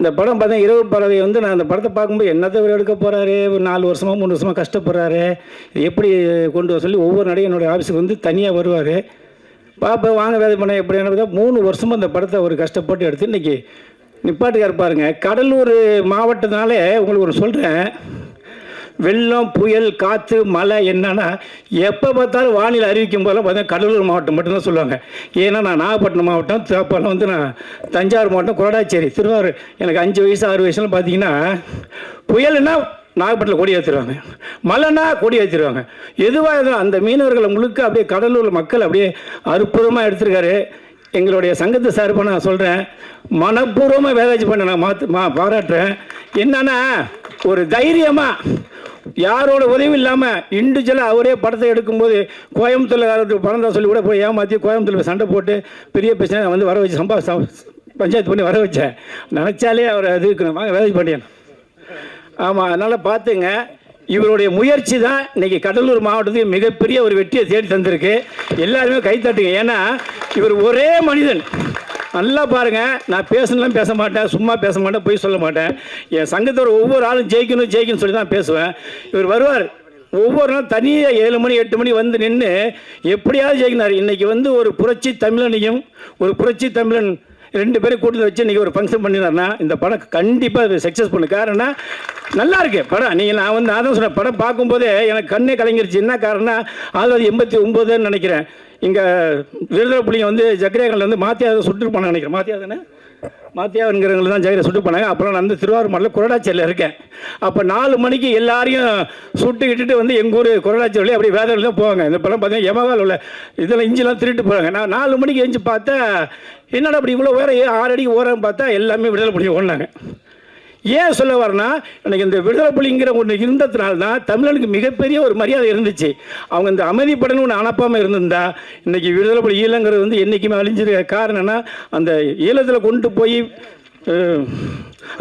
இந்த படம் பார்த்தா இரவு பறவை வந்து நான் அந்த படத்தை பார்க்கும்போது என்னத்தை இவர் எடுக்க போகிறாரு ஒரு நாலு வருஷமாக மூணு வருஷமாக கஷ்டப்படுறாரு. எப்படி கொண்டு வர சொல்லி ஒவ்வொரு நடையும் என்னுடைய ஆஃபீஸுக்கு வந்து தனியாக வருவார். பாப்பா வாங்க வேலை பண்ண எப்படி என்ன மூணு வருஷமாக அந்த படத்தை ஒரு கஷ்டப்பட்டு எடுத்து இன்றைக்கி நிப்பாட்டுக்கார் பாருங்கள் கடலூர் மாவட்டத்தினாலே உங்களுக்கு ஒரு சொல்கிறேன் வெள்ளம் புயல் காற்று மழை என்னன்னா எப்போ பார்த்தாலும் வானிலை அறிவிக்கும் போதெல்லாம் பார்த்தா கடலூர் மாவட்டம் மட்டும்தான் சொல்லுவாங்க. ஏன்னா நான் நாகப்பட்டினம் மாவட்டம் அப்போல்லாம் வந்து நான் தஞ்சாவூர் மாவட்டம் கொடாச்சேரி திருவாரூர். எனக்கு அஞ்சு வயசு ஆறு வயசுலாம் பார்த்தீங்கன்னா புயல்னா நாகப்பட்டினம் கொடி ஏற்றுருவாங்க மழைனா கொடி ஏற்றிடுவாங்க எதுவாக இருந்தாலும் அந்த மீனவர்களை முழுக்க அப்படியே கடலூர் மக்கள் அப்படியே அற்புதமாக எடுத்திருக்காரு. எங்களுடைய சங்கத்து சார்பாக நான் சொல்கிறேன் மனப்பூர்வமாக வேதாச்சு பண்ண நான் மாற்று மா பாராட்டுறேன். என்னன்னா ஒரு தைரியமாக யாரோட உதவி இல்லாமல் இண்டிவிஜுவலாக அவரே படத்தை எடுக்கும்போது கோயம்புத்தூரில் பணம் தான் சொல்லி கூட போய் ஏமாற்றி கோயம்புத்தூரில் போய் சண்டை போட்டு பெரிய பிரச்சனை வந்து வர வச்சு சம்பா பஞ்சாயத்து பண்ணி வர வச்சேன். நினச்சாலே அவர் அது இருக்கணும். வாங்க வேலைக்கு பண்ணியன் ஆமாம் அதனால் பார்த்துங்க இவருடைய முயற்சி தான் இன்றைக்கி கடலூர் மாவட்டத்துக்கு மிகப்பெரிய ஒரு வெற்றியை தேடி தந்திருக்கு. எல்லாருமே கைத்தட்டுங்க ஏன்னா இவர் ஒரே மனிதன். நல்லா பாருங்க. நான் பேசணும்லாம் பேச மாட்டேன். சும்மா பேச மாட்டேன். பொய் சொல்ல மாட்டேன். என் சங்கத்தோட ஒவ்வொரு ஆளும் ஜெயிக்கணும் ஜெயிக்கணும்னு சொல்லி தான் பேசுவேன். இவர் வருவார். ஒவ்வொரு நாளும் தனியாக ஏழு மணி எட்டு மணி வந்து நின்று எப்படியாவது ஜெயிக்கினார் இன்னைக்கு வந்து ஒரு புரட்சி தமிழனையும் ஒரு புரட்சி தமிழன் ரெண்டு பேரும் கூட்டத்தை வச்சு இன்றைக்கி ஒரு ஃபங்க்ஷன் பண்ணினார்னா இந்த படம் கண்டிப்பாக சக்ஸஸ் பண்ணு காரணம் நல்லா இருக்கு படம். நீங்கள் நான் வந்து நான் தான் சொன்னேன் படம் பார்க்கும்போதே எனக்கு கண்ணே கலங்கிருச்சு. என்ன காரணம்னா ஆயிரத்தி எண்பத்தி ஒம்போதுன்னு நினைக்கிறேன். இங்கே விருதுல புள்ளிங்க வந்து ஜக்கரேகனில் வந்து மாத்தியாவை சுட்டு போனாங்க நினைக்கிறேன். மாத்தியா தானே? தான் ஜெயரை சுட்டு போனாங்க. அப்புறம் நான் வந்து திருவாரூர் மலையில் குரடாச்சேரியில் இருக்கேன். அப்போ நாலு மணிக்கு எல்லாரையும் சுட்டு இட்டுட்டு வந்து எங்கள் ஊர் குரடாச்சேரி வழி அப்படியே வேதனையில் தான் போவாங்க. இந்த படம் பார்த்தீங்கன்னா எமகால் உள்ள இதெல்லாம் இஞ்சிலாம் திருட்டு போகிறாங்க நான் நாலு மணிக்கு எஞ்சி பார்த்தா என்னடா அப்படி இவ்வளோ உயரம்? ஆறு அடிக்கு ஓரம் பார்த்தா எல்லாமே விடுதலை பண்ணி ஓடினாங்க. ஏன் சொல்ல வரேன்னா எனக்கு இந்த விடுதலை புலிங்கிற ஒன்று இருந்ததுனால தான் தமிழனுக்கு மிகப்பெரிய ஒரு மரியாதை இருந்துச்சு. அவங்க இந்த அமைதிப்படன்னு ஒன்று அனுப்பாமல் இருந்திருந்தா இன்றைக்கி விடுதலை புலி ஈழங்கிறது வந்து என்றைக்குமே அழிஞ்சிருக்க காரணம்னா அந்த ஈழத்தில் கொண்டு போய்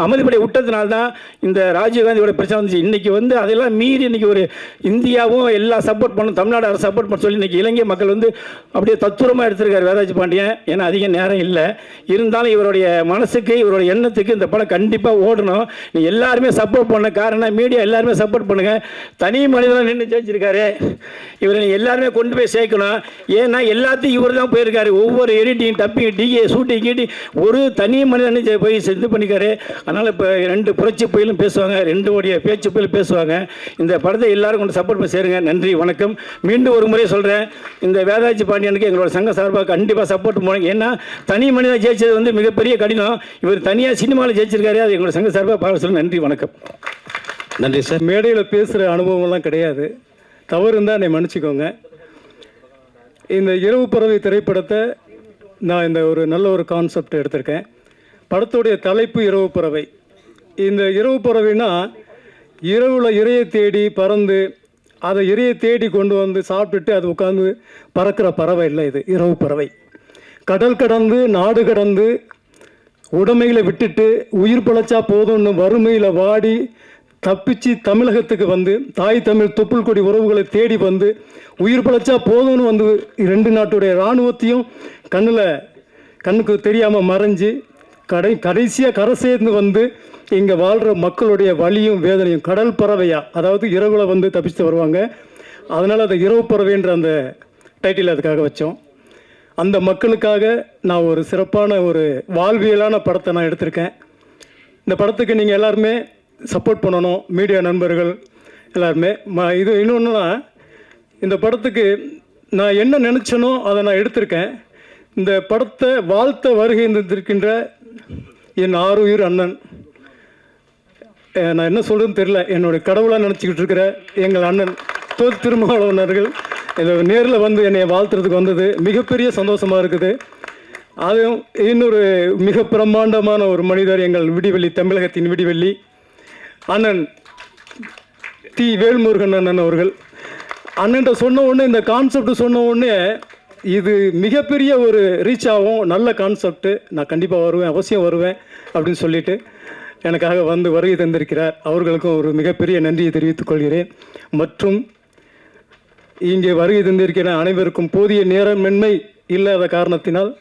அமைதிப்படை விட்டதுனால தான் இந்த ராஜீவ்காந்தியோட பிரச்சனை வந்துச்சு. இன்றைக்கி வந்து அதெல்லாம் மீறி இன்றைக்கி ஒரு இந்தியாவும் எல்லாம் சப்போர்ட் பண்ணும் தமிழ்நாடு அரசு சப்போர்ட் பண்ண சொல்லி இன்னைக்கு இலங்கை மக்கள் வந்து அப்படியே தத்துரமாக எடுத்திருக்காரு வேதாஜி பாண்டியன். ஏன்னா அதிக நேரம் இல்லை. இருந்தாலும் இவருடைய மனசுக்கு இவருடைய எண்ணத்துக்கு இந்த படம் கண்டிப்பாக ஓடணும். நீ எல்லாருமே சப்போர்ட் பண்ண காரணம் மீடியா எல்லாருமே சப்போர்ட் பண்ணுங்கள் தனி மனிதனாக நின்று ஜெயிச்சிருக்காரு. இவரை நீ எல்லாருமே கொண்டு போய் சேர்க்கணும். ஏன்னா எல்லாத்தையும் இவர் தான் போயிருக்காரு. ஒவ்வொரு எடிட்டிங் டப்பிங் டிஏ ஷூட்டிங் கீட்டி ஒரு தனி மனிதன் போய் இது பண்ணிக்காரு. அதனால் இப்போ ரெண்டு புரட்சி புயலும் பேசுவாங்க ரெண்டு உடைய பேச்சு புயலும் பேசுவாங்க. இந்த படத்தை எல்லாரும் கொண்டு சப்போர்ட் பண்ணி சேருங்க. நன்றி வணக்கம். மீண்டும் ஒரு முறை சொல்கிறேன் இந்த வேதாஜி பாண்டியனுக்கு எங்களோட சங்க சார்பாக கண்டிப்பாக சப்போர்ட் பண்ணுவாங்க ஏன்னா தனி மனிதன் ஜெயிச்சது வந்து மிகப்பெரிய கடினம். இவர் தனியாக சினிமாவில் ஜெயிச்சிருக்காரு. அது எங்களோட சங்க சார்பாக பார்க்க சொல்ல நன்றி வணக்கம். நன்றி சார். மேடையில் பேசுகிற அனுபவம்லாம் கிடையாது. தவறு இருந்தால் என்னை மன்னிச்சுக்கோங்க. இந்த இரவு பறவை திரைப்படத்தை நான் இந்த ஒரு நல்ல ஒரு கான்செப்ட் எடுத்திருக்கேன். படத்துடைய தலைப்பு இரவு பறவை. இந்த இரவு பறவைனா இரவில் இறையை தேடி பறந்து அதை இரையை தேடி கொண்டு வந்து சாப்பிட்டுட்டு அது உட்காந்து பறக்கிற பறவை இல்லை இது இரவு பறவை. கடல் கடந்து நாடு கடந்து உடமையில் விட்டுட்டு உயிர் பழச்சா போதும்னு வறுமையில் வாடி தப்பிச்சு தமிழகத்துக்கு வந்து தாய் தமிழ் தொப்புள் கொடி உறவுகளை தேடி வந்து உயிர் பழச்சா போதும்னு வந்து ரெண்டு நாட்டுடைய இராணுவத்தையும் கண்ணில் கண்ணுக்கு தெரியாமல் மறைஞ்சு கடை கடைசியாக கரை சேர்ந்து வந்து இங்கே வாழ்கிற மக்களுடைய வலியும் வேதனையும் கடல் பறவையாக அதாவது இரவில் வந்து தப்பிச்சு வருவாங்க. அதனால் அந்த இரவு பறவைன்ற அந்த டைட்டில் அதுக்காக வச்சோம். அந்த மக்களுக்காக நான் ஒரு சிறப்பான ஒரு வாழ்வியலான படத்தை நான் எடுத்திருக்கேன். இந்த படத்துக்கு நீங்கள் எல்லாருமே சப்போர்ட் பண்ணணும். மீடியா நண்பர்கள் எல்லாருமே. ம இது இன்னொன்றுனா இந்த படத்துக்கு நான் என்ன நினச்சனோ அதை நான் எடுத்திருக்கேன். இந்த படத்தை வாழ்த்த வருகை இருந்திருக்கின்ற என் ஆறுயிர் அண்ணன். நான் என்ன சொல்கிறதுன்னு தெரியல. என்னுடைய கடவுளாக நினச்சிக்கிட்டு இருக்கிற எங்கள் அண்ணன் தொல் திருமாவளவனர்கள் இதை நேரில் வந்து என்னை வாழ்த்துறதுக்கு வந்தது. மிகப்பெரிய சந்தோஷமாக இருக்குது. அதுவும் இன்னொரு மிக பிரம்மாண்டமான ஒரு மனிதர் எங்கள் விடிவெள்ளி தமிழகத்தின் விடிவெள்ளி அண்ணன் தி வேல்முருகன் அண்ணன் அவர்கள். அண்ணன்ட்ட சொன்ன உடனே இந்த கான்செப்ட் சொன்ன உடனே இது மிகப்பெரிய ஒரு ரீச் ஆகும். நல்ல கான்செப்ட் நான் கண்டிப்பாக வருவேன் அவசியம் வருவேன் அப்படின்னு சொல்லிட்டு எனக்காக வந்து வருகை தந்திருக்கிறார். அவர்களுக்கும் ஒரு மிகப்பெரிய நன்றியை தெரிவித்துக் கொள்கிறேன். மற்றும் இங்கே வருகை தந்திருக்கிற அனைவருக்கும் போதிய நேரமின்மை இல்லாத காரணத்தினால்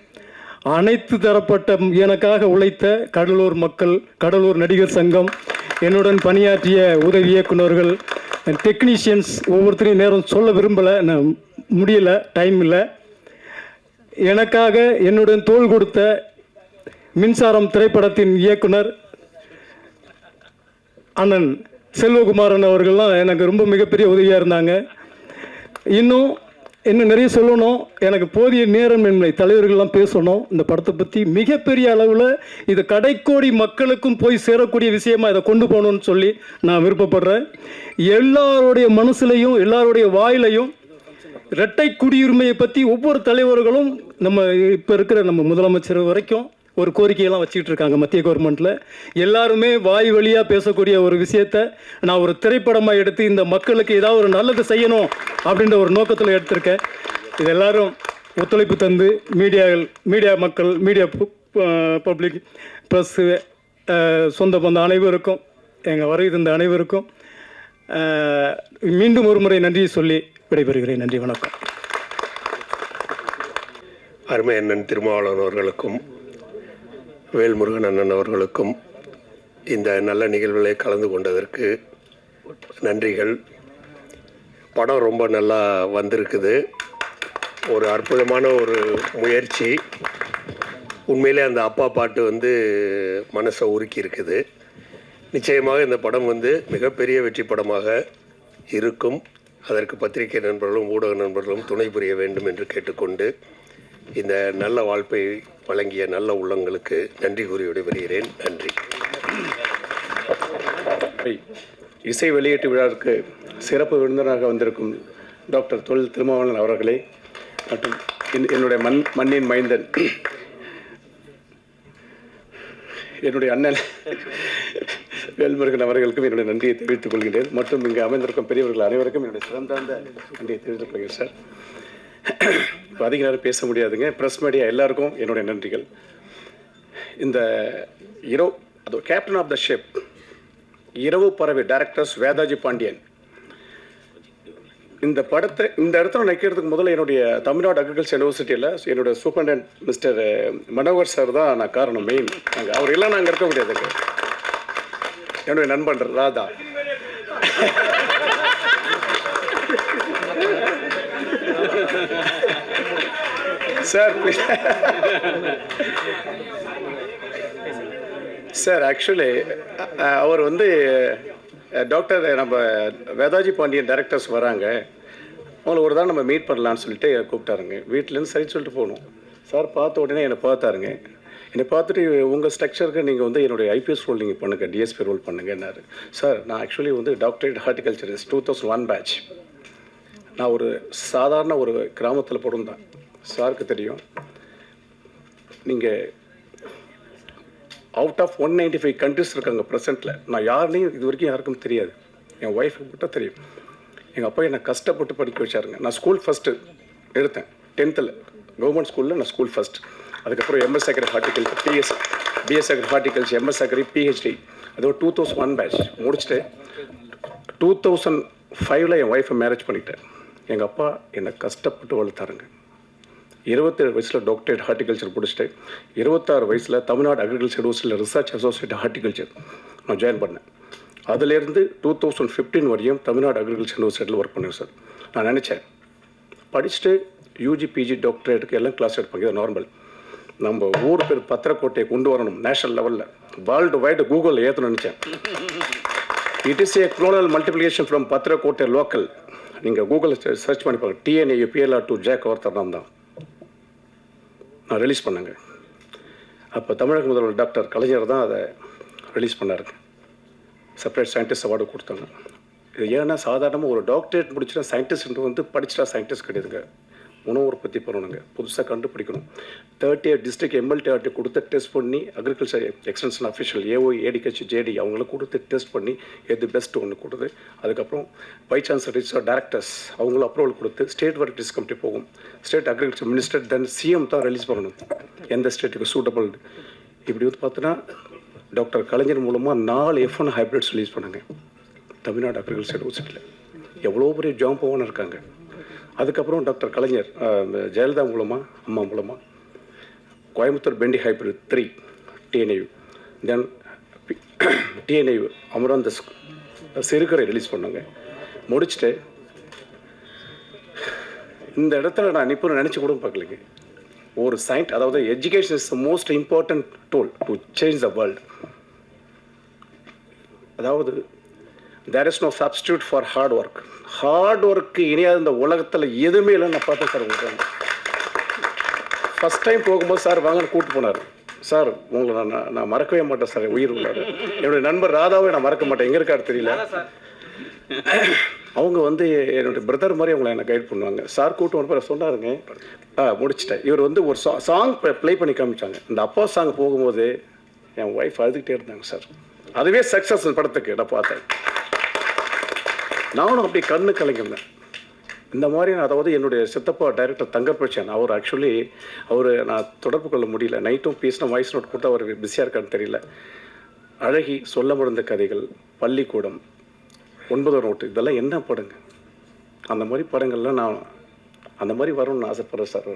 அனைத்து தரப்பட்ட எனக்காக உழைத்த கடலூர் மக்கள் கடலூர் நடிகர் சங்கம் என்னுடன் பணியாற்றிய உதவி இயக்குனர்கள் டெக்னீஷியன்ஸ் ஒவ்வொருத்தரையும் நேரம் சொல்ல விரும்பலை. நான் முடியல டைம் இல்லை. எனக்காக என்னுடன் தோள் கொடுத்த மின்சாரம் திரைப்படத்தின் இயக்குனர் அண்ணன் செல்வகுமாரன் அவர்கள்லாம் எனக்கு ரொம்ப மிகப்பெரிய உதவியாக இருந்தாங்க. இன்னும் இன்னும் நிறைய சொல்லணும். எனக்கு போதிய நேரம் என்பதை தலைவர்கள்லாம் பேசணும். இந்த படத்தை பற்றி மிகப்பெரிய அளவில் இது கடைக்கோடி மக்களுக்கும் போய் சேரக்கூடிய விஷயமா இதை கொண்டு போகணும்னு சொல்லி நான் விருப்பப்படுறேன். எல்லாருடைய மனசுலையும் எல்லாருடைய வாயிலையும் இரட்டை குடியுரிமையை பற்றி ஒவ்வொரு தலைவர்களும் நம்ம இப்போ இருக்கிற நம்ம முதலமைச்சர் வரைக்கும் ஒரு கோரிக்கையெல்லாம் வச்சுக்கிட்டு இருக்காங்க மத்திய கவர்மெண்ட்டில் எல்லாருமே வாய் வழியாக பேசக்கூடிய ஒரு விஷயத்த நான் ஒரு திரைப்படமாக எடுத்து இந்த மக்களுக்கு ஏதாவது ஒரு நல்லது செய்யணும் அப்படின்ற ஒரு நோக்கத்தில் எடுத்திருக்கேன். இது எல்லாரும் ஒத்துழைப்பு தந்து மீடியாக்கள் மீடியா மக்கள் மீடியா பப்ளிக் ப்ரெஸ்ஸு சொந்த பந்த அனைவருக்கும் எங்கள் வரை இருந்த அனைவருக்கும் மீண்டும் ஒரு முறை நன்றி சொல்லி விடைபெறுகிறேன். நன்றி வணக்கம். அருமை அண்ணன் திருமாவளவன் அவர்களுக்கும் வேல்முருகன் அண்ணன் அவர்களுக்கும் இந்த நல்ல நிகழ்வுகளை கலந்து கொண்டதற்கு நன்றிகள். படம் ரொம்ப நல்லா வந்திருக்குது. ஒரு அற்புதமான ஒரு முயற்சி. உண்மையிலே அந்த அப்பா பாட்டு வந்து மனசை உருக்கி இருக்குது. நிச்சயமாக இந்த படம் வந்து மிகப்பெரிய வெற்றி படமாக இருக்கும். அதற்கு பத்திரிகை நண்பர்களும் ஊடக நண்பர்களும் துணை புரிய வேண்டும் என்று கேட்டுக்கொண்டு இந்த நல்ல வாழ்ப்பை வழங்கிய நல்ல உள்ளங்களுக்கு நன்றி கூறி விடைபெறுகிறேன். நன்றி. இசை வெளியீட்டு விழாவிற்கு சிறப்பு விருந்தினராக வந்திருக்கும் டாக்டர் தொழில் திருமாவளன் அவர்களே மற்றும் என்- என்னுடைய மண் மண்ணின் மைந்தன் என்னுடைய அண்ணன் வேல்முருகன் அவர்களுக்கும் என்னுடைய நன்றியை தெரிவித்துக் கொள்கிறேன் மற்றும் இங்கே அமைந்திருக்கும் பெரியவர்கள் அனைவருக்கும் என்னுடைய சிறந்தார்ந்த நன்றியை தெரிவித்துக் கொள்கிறேன் சார். இப்போ அதிக நேரம் பேச முடியாதுங்க. ப்ரெஸ் மீடியா எல்லாருக்கும் என்னுடைய நன்றிகள். இந்த இரவு அது கேப்டன் ஆஃப் த ஷிப் இரவு பறவை டைரக்டர்ஸ் வேதாஜி பாண்டியன். இந்த படத்தை இந்த இடத்துல நிற்கிறதுக்கு முதல்ல என்னுடைய தமிழ்நாடு அக்ரிகல்ச்சர் யூனிவர்சிட்டியில் என்னோட சூப்பரண்ட் மிஸ்டர் மனோகர் சார் தான் நான் காரணம் மெயின் நாங்கள் அவர் இல்லைன்னா நாங்கள் இருக்க முடியாது என்னுடைய நண்பன் ராதா. சார் சார் ஆக்சுவலி அவர் வந்து டாக்டர் நம்ம வேதாஜி பாண்டியன் டைரக்டர்ஸ் வராங்க. அவங்கள ஒரு தான் நம்ம மீட் பண்ணலான்னு சொல்லிட்டு கூப்பிட்டாருங்க. வீட்டிலேருந்து சரி சொல்லிட்டு போகணும் சார் பார்த்த உடனே என்னை பார்த்தாருங்க. என்னை பார்த்துட்டு உங்கள் ஸ்ட்ரக்சருக்கு நீங்கள் வந்து என்னுடைய ஐபிஎஸ் ரோல் நீங்கள் பண்ணுங்கள் டிஎஸ்பி ரோல் பண்ணுங்கன்னாரு. சார் நான் ஆக்சுவலி வந்து doctorate horticulturist two thousand one batch நான் ஒரு சாதாரண ஒரு கிராமத்தில் பிறந்தேன். சாருக்கு தெரியும். நீங்கள் out of one ninety five countries இருக்காங்க ப்ரெசென்ட்டில் நான் யாருலையும் இது வரைக்கும் யாருக்கும் தெரியாது. என் ஒய்ஃபுக்கு மட்டும் தெரியும். எங்கள் அப்பா என்னை கஷ்டப்பட்டு படிக்க வச்சாருங்க. நான் ஸ்கூல் ஃபஸ்ட்டு எடுத்தேன். டென்த்தில் கவர்மெண்ட் ஸ்கூலில் நான் ஸ்கூல் ஃபஸ்ட் அதுக்கப்புறம் MS agri horticulture BS BS agri horticulture MS agri PhD அது ஒரு டூ தௌசண்ட் ஒன் பேட்ச் முடிச்சுட்டு டூ தௌசண்ட் ஃபைவ்ல என் ஒய்ஃபை மேரேஜ் பண்ணிட்டேன். எங்கள் அப்பா என்னை கஷ்டப்பட்டு வளர்த்தாருங்க. இருபத்தேழு வயசில் டாக்டரேட் ஹார்டிகல்ச்சர் முடிச்சுட்டு இருபத்தாறு வயசில் தமிழ்நாடு அக்ரிகல்ச்சர் யூனிவர்சிட்டியில் ரிசர்ச் அசோசியேட் ஹார்டிகல்ச்சர் நான் ஜாயின் பண்ணேன். அதுலேருந்து டூ தௌசண்ட் ஃபிஃப்டீன் வரையும் தமிழ்நாடு அக்ரிகல்ச்சர் யூனிவர்சிட்டியில் ஒர்க் பண்ணேன் சார். நான் நினச்சேன் படிச்சுட்டு யூஜி பிஜி டாக்டரேட்டுக்கு எல்லாம் கிளாஸ் எடுப்பாங்க இது நார்மல் நம்ம ஊர் பேர் பத்திரக்கோட்டையை கொண்டு வரணும் நேஷனல் லெவலில் வேர்ல்டு வைடு கூகுளில் ஏற்றணும்னு நினச்சேன். It is a clonal multiplication from Pathirakottai local நீங்கள் கூகுளில் சர்ச் பண்ணி பாருங்க. டிஎன்ஏ பிஎல்ஆர் டூ ஜேக் ஒருத்தர் நான் தான். நான் ரிலீஸ் பண்ணேங்க. அப்போ தமிழக முதல்வர் டாக்டர் கலைஞர் தான் அதை ரிலீஸ் பண்ணாருங்க செப்பரேட் சயின்டிஸ்ட் அவார்டு கொடுத்தாங்க. இது ஏன்னா சாதாரணமாக ஒரு டாக்டரேட் முடிச்சுட்டா சயின்டிஸ்ட் வந்து படிச்சுட்டா சயின்டிஸ்ட் கிடையாதுங்க. உணவு உற்பத்தி பண்ணணுங்க. புதுசாக கண்டுபிடிக்கணும். தேர்ட்டி எயிட் டிஸ்ட்ரிக்ட் எம்எல்டிஆர்டி கொடுத்து டெஸ்ட் பண்ணி அக்ரிகல்ச்சர் எக்ஸ்டென்ஷன் அஃபிஷியல் ஏஓ ஏடிகச் ஜேடி அவங்கள கொடுத்து டெஸ்ட் பண்ணி எது பெஸ்ட் ஒன்று கொடுத்து அதுக்கப்புறம் பை சான்ஸ் ரிஜிஸ்டர் டேரக்டர்ஸ் அவங்களும் அப்ரூவல் கொடுத்து ஸ்டேட் வெரைட்டிஸ் கமிட்டி போகும். State agriculture minister then CM தான் ரிலீஸ் பண்ணணும். எந்த ஸ்டேட்டுக்கு சூட்டபிள் இப்படி வந்து பார்த்தோன்னா டாக்டர் கலைஞர் மூலமாக நாலு எஃப் ஒன் ஹைப்ரிட்ஸ் ரிலீஸ் பண்ணாங்க. தமிழ்நாடு அக்ரிகல்ச்சர் யூனிவர்சிட்டியில் எவ்வளோ பெரிய ஜாம்பவான இருக்காங்க. அதுக்கப்புறம் டாக்டர் கலைஞர் ஜெயலலிதா மூலமாக அம்மா மூலமாக Coimbatore bhendi hybrid three TNI then TNI amaranth சிறுகரை release பண்ணாங்க. முடிச்சுட்டு இந்த இடத்துல நான் நிற்பு நினச்சி கூட பார்க்கலைங்க. ஒரு சயின்ட் அதாவது education is the most important tool to change the world அதாவது there is no substitute for hard work hard work இனியாத இந்த உலகத்தில் எதுவுமே இல்லைன்னு நான் பார்த்தேன் சார் உங்களுக்கு ஃபஸ்ட் டைம் போகும்போது சார் வாங்கன்னு கூப்பிட்டு போனார். சார் உங்களை நான் நான் மறக்கவே மாட்டேன் சார் உயிர் உள்ளார். என்னுடைய நண்பர் ராதாவை நான் மறக்க மாட்டேன். எங்கே இருக்காரு தெரியல. அவங்க வந்து என்னுடைய பிரதர் மாதிரி அவங்கள என்ன கைட் பண்ணுவாங்க. சார் கூட்டம் வந்து சொன்னாருங்க. ஆ முடிச்சிட்டேன். இவர் வந்து ஒரு சா சாங் ப்ளே பண்ணி காமிச்சாங்க. இந்த அப்பா சாங் போகும்போது என் ஒய்ஃப் அழுதுகிட்டே இருந்தாங்க சார். அதுவே சக்ஸஸ் படத்துக்கு நான் பார்த்தேன். நானும் அப்படியே கண்ணு கலங்கிருந்தேன் இந்த மாதிரி நான் அதாவது என்னுடைய சித்தப்பா டைரக்டர் தங்கப்பிரச்சன் அவர் ஆக்சுவலி அவர் நான் தொடர்பு கொள்ள முடியல. நைட்டும் பேசின வாய்ஸ் நோட் கொடுத்தா அவர் பிஸியாக இருக்கான்னு தெரியல. அழகி சொல்ல முடிந்த கதைகள் பள்ளிக்கூடம் ஒன்பது நோட்டு இதெல்லாம் என்ன படங்க? அந்த மாதிரி படங்கள்லாம் நான் அந்த மாதிரி வரும்னு ஆசைப்படுறேன் சார்.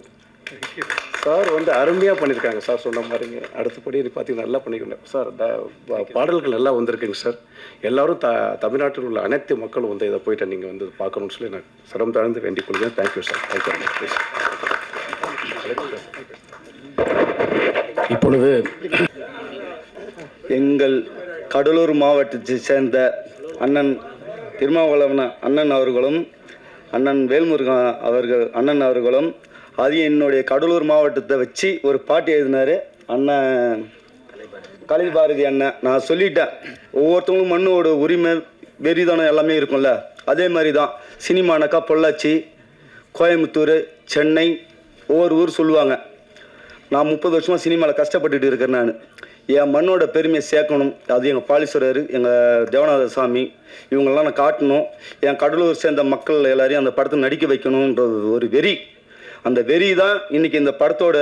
சார் வந்து அருமையாக பண்ணியிருக்காங்க சார் சொன்ன மாதிரிங்க. அடுத்தபடி இது பார்த்தீங்கன்னா நல்லா பண்ணிக்கிறேன் சார் பாடல்கள் எல்லாம் வந்திருக்குங்க சார். எல்லாரும் த தமிழ்நாட்டில் உள்ள அனைத்து மக்களும் வந்து இதை போயிட்டு நீங்கள் வந்து பார்க்கணும்னு சொல்லி நான் சிரம் தாழ்ந்து வேண்டிக் கொள்கிறேன் தேங்க்யூ சார் தேங்க்யூ இப்பொழுது எங்கள் கடலூர் மாவட்டத்தை சேர்ந்த அண்ணன் திருமாவளவன அண்ணன் அவர்களும் அண்ணன் வேல்முருகன் அவர்கள் அண்ணன் அவர்களும் அது என்னுடைய கடலூர் மாவட்டத்தை வச்சு ஒரு பாட்டு எழுதினார். அண்ணன் கலை பாரதி அண்ணன். நான் சொல்லிட்டேன். ஒவ்வொருத்தவங்களும் மண்ணோட உரிமை வெறிதானம் எல்லாமே இருக்கும்ல. அதே மாதிரி தான் சினிமானாக்கா பொள்ளாச்சி கோயம்புத்தூர் சென்னை ஒவ்வொரு ஊர் சொல்லுவாங்க. நான் முப்பது வருஷமாக சினிமாவில் கஷ்டப்பட்டுட்டு இருக்கேன் நான். என் மண்ணோட பெருமையை சேர்க்கணும். அது எங்கள் பாலீஸ்வரர் எங்கள் தேவநாத சாமி இவங்கெல்லாம் நான் காட்டணும். என் கடலூர் சேர்ந்த மக்கள் எல்லாரையும் அந்த படத்தை நடிக்க வைக்கணுன்ற ஒரு வெறி. அந்த வெறி தான் இன்னைக்கு இந்த படத்தோட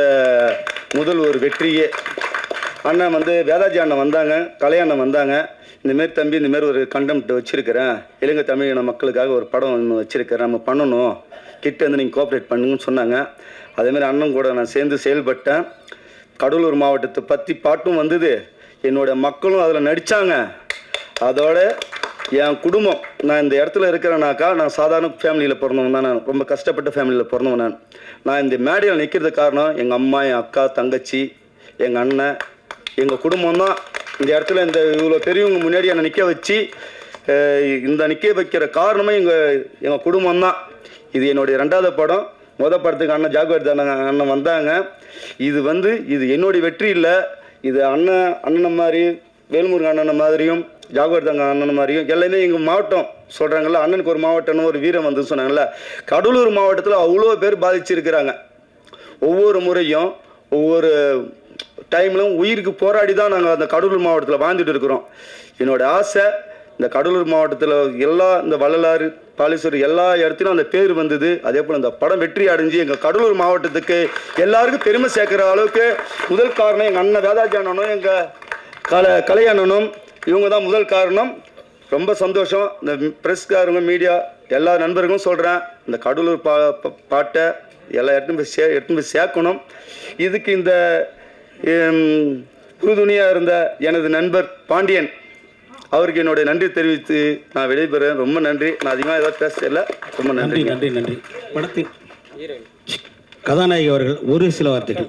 முதல் ஒரு வெற்றியே. அண்ணன் வந்து வேதாஜி அண்ணன் வந்தாங்க கலை அண்ணன் வந்தாங்க. இந்தமாரி தம்பி இந்தமாரி ஒரு கண்டெம்ட் வச்சுருக்கிறேன். இலங்கை தமிழின மக்களுக்காக ஒரு படம் ஒன்று வச்சுருக்கிறேன். நம்ம பண்ணணும். கிட்ட வந்து நீங்கள் கோஆப்ரேட் பண்ணுங்கன்னு சொன்னாங்க. அதேமாரி அண்ணன் கூட நான் சேர்ந்து செயல்பட்டேன். கடலூர் மாவட்டத்தை பற்றி பாட்டும் வந்தது. என்னோட மக்களும் அதில் நடித்தாங்க அதோட என் குடும்பம் நான் இந்த இடத்துல இருக்கிறேனாக்கா நான் சாதாரண ஃபேமிலியில் பிறந்தவன் தான் நான். ரொம்ப கஷ்டப்பட்ட ஃபேமிலியில் பிறந்தவன் நான். நான் இந்த மேடையில் நிற்கிறதுக்கு காரணம் எங்கள் அம்மா என் அக்கா தங்கச்சி எங்கள் அண்ணன் எங்கள் குடும்பம் தான். இந்த இடத்துல இந்த இவ்வளோ பெரியவங்க முன்னாடி என்னை நிற்க வச்சு இந்த நிற்க வைக்கிற காரணமே எங்கள் எங்கள் குடும்பம் தான். இது என்னுடைய ரெண்டாவது படம். முத படத்துக்கு அண்ணன் ஜாகுவார் தானே அண்ணன் வந்தாங்க. இது வந்து இது என்னுடைய வெற்றி இல்லை. இது அண்ணன் அண்ணன் மாதிரி வேல்முருகன் அண்ணன் மாதிரியும் ஜாகுவர்தங்க அண்ணன் மாதிரியும் எல்லாமே எங்கள் மாவட்டம் சொல்கிறாங்கல்ல அண்ணனுக்கு ஒரு மாவட்டம்னு ஒரு வீரம் வந்து சொன்னாங்கல்ல கடலூர் மாவட்டத்தில் அவ்வளோ பேர் பாதிச்சிருக்கிறாங்க. ஒவ்வொரு முறையும் ஒவ்வொரு டைம்லும் உயிருக்கு போராடி தான் நாங்கள் அந்த கடலூர் மாவட்டத்தில் வாழ்ந்துட்டு இருக்கிறோம். என்னோடய ஆசை இந்த கடலூர் மாவட்டத்தில் எல்லா இந்த வள்ளலாறு பாலேஸ்வரர் எல்லா இடத்துலையும் அந்த பேர் வந்தது. அதே போல் அந்த படம் வெற்றி அடைஞ்சு எங்கள் கடலூர் மாவட்டத்துக்கு எல்லாருக்கும் பெருமை சேர்க்குற அளவுக்கு முதல் காரணம் எங்கள் அண்ணன் வேதாஜி அண்ணனும் எங்கள் கல கலையண்ணனும் இவங்க தான் முதல் காரணம். ரொம்ப சந்தோஷம். இந்த ப்ரெஸ்காரங்க மீடியா எல்லா நண்பர்களும் சொல்கிறேன் இந்த கடலூர் பா பாட்டை எல்லா இடத்துலையும் போய் சே எடுத்துன்னு போய் சேர்க்கணும். இதுக்கு இந்த உறுதுணையாக இருந்த எனது நண்பர் பாண்டியன் அவருக்கு என்னுடைய நன்றி தெரிவித்து நான் விடைபெறேன் ரொம்ப நன்றி. நான் அதிகமாக ஏதாவது பேச ரொம்ப நன்றி நன்றி நன்றி நன்றி. படத்தின் கதாநாயகி அவர்கள் ஒரு சில வார்த்தைகள்.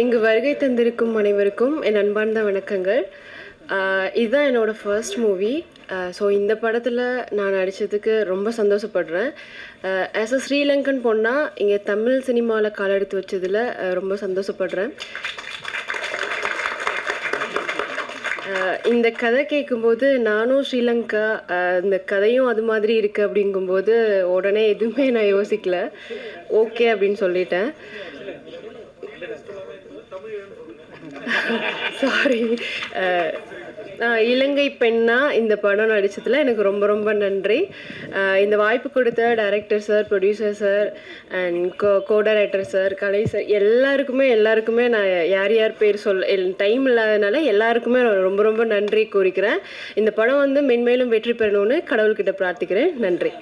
இங்கு வருகை தந்திருக்கும் அனைவருக்கும் என் அன்பார்ந்த வணக்கங்கள். இதுதான் என்னோட ஃபர்ஸ்ட் மூவி ஸோ இந்த படத்தில் நான் நடித்ததுக்கு ரொம்ப சந்தோஷப்படுறேன். ஆஸ் அ ஸ்ரீலங்கன் பொண்ணாக இங்கே தமிழ் சினிமாவில் கால் எடுத்து வச்சதில் ரொம்ப சந்தோஷப்படுறேன். இந்த கதை கேட்கும்போது நானும் ஸ்ரீலங்கா இந்த கதையும் அது மாதிரி இருக்குது அப்படிங்கும்போது உடனே எதுவுமே நான் யோசிக்கல. ஓகே அப்படின்னு சொல்லிட்டேன். சாரி uh, uh, இலங்கை பெண்ணா இந்த படம் நடித்ததில் எனக்கு ரொம்ப ரொம்ப நன்றி. Uh, இந்த வாய்ப்பு கொடுத்த director sir producer sir and co co director sir Kalai sir எல்லாருக்குமே எல்லாருக்குமே நான் யார் யார் பேர் சொல் டைம் இல்லாதனால எல்லாருக்குமே நான் ரொம்ப ரொம்ப நன்றி கூறிக்கிறேன். இந்த படம் வந்து மென்மேலும் வெற்றி பெறணும்னு கடவுள்கிட்ட பிரார்த்திக்கிறேன். நன்றி.